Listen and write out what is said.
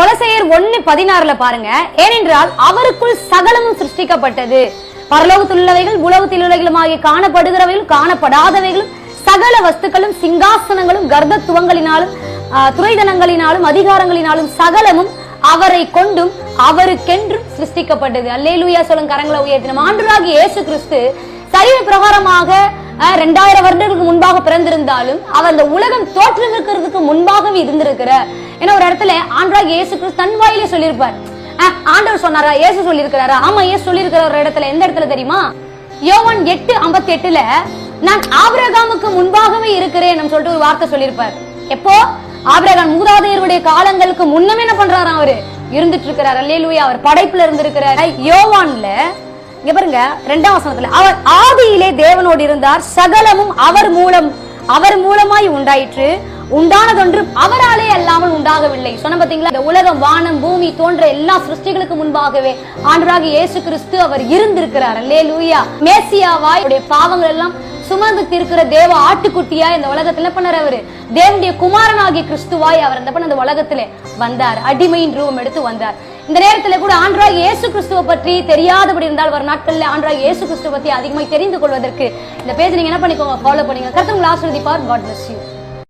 கொலசையர் ஒன்னு பதினாறுல பாருங்க. ஏனென்றால் அவருக்குள் சகலமும் சிருஷ்டிக்கப்பட்டது. பரலோகத்தில் உள்ளவைகள் உலகத்தில் உள்ளவைகளும் ஆகிய காணப்படுகிறவைகளும் காணப்படாதவைகளும் சகல வஸ்துக்களும் சிங்காசனங்களும் கர்ப்பத்துவங்களினாலும் ஆஹ், துரைதனங்களினாலும் அதிகாரங்களினாலும் சகலமும் அவரை கொண்டும் அவருக்கென்றும் சிருஷ்டிக்கப்பட்டது. அல்லேலூயா சொல்லும் கரங்களை உயர்த்தினோம். ஆண்டவராகிய இயேசு கிறிஸ்து சரீர பிரகாரமாக ரெண்டாயிரம் வருடங்களுக்கு முன்பாக பிறந்திருந்தாலும் அவர் அந்த உலகம் தோற்றுவிக்கிறதுக்கு முன்பாகவே இருந்திருக்கிறார் ஏன்னா ஒரு இடத்துல ஆண்டவராகிய இயேசு கிறிஸ்து தன் வாயிலே சொல்லியிருப்பார். ஆண்டவர் சொன்னாரா? இயேசு சொல்லியிருக்கிறாரா? ஆமா இயேசு சொல்லியிருக்கிற ஒரு இடத்துல. எந்த இடத்துல தெரியுமா? யோவான் எட்டு ஐம்பத்தி எட்டுல நான் ஆபிரகாமுக்கு முன்பாகவே இருக்கிறேன் சொல்லிட்டு ஒரு வார்த்தை சொல்லியிருப்பார். எப்போ? ஆபிரகாம் மூதாதையருடைய காலங்களுக்கு முன்னமே என்ன பண்றாராம் அவரு? இருந்துட்டு இருக்கிறார். அல்லேலூயா அவர் படைப்புல இருந்திருக்கிறார். யோவான்ல இங்க பாருங்க ரெண்டாம் வசனத்துல அவர் ஆதியிலே தேவனோடு இருந்தார் சகலமும் அவர் மூலம் அவர் மூலமாய் உண்டாயிற்று. உண்டானதொன்று அவராலே அல்லாமல் உண்டாகவில்லை. சொன்ன பாத்தீங்களா இந்த உலகம் வானம் பூமி தோன்ற எல்லா சிருஷ்டிகளுக்கு முன்பாகவே ஆண்டராக இயேசு கிறிஸ்து அவர் இருந்திருக்கிறார். லே லூயா மேசியாவாய் பாவங்கள் எல்லாம் சுமந்து தீர்க்கிற தேவ ஆட்டுக்குட்டியா இந்த உலகத்துல பண்ணார் அவரு? தேவனுடைய குமாரனாகிய கிறிஸ்துவாய் அவர் அந்த பண்ண அந்த உலகத்துல வந்தார். அடிமையின் ரூபம் எடுத்து வந்தார். இந்த நேரத்துல கூட ஆண்டராக இயேசு கிறிஸ்துவ பற்றி தெரியாதபடி இருந்தால் வரும் நாட்கள்ல ஆண்ட்ராய் இயேசு கிறிஸ்துவ பத்தி அதிகமாக தெரிந்து கொள்வதற்கு இந்த பேஜ் நீங்க என்ன பண்ணிக்கோங்க ஃபாலோ பண்ணுங்க கருத்து உங்களை ஆசிர்வதிப்பார். God bless you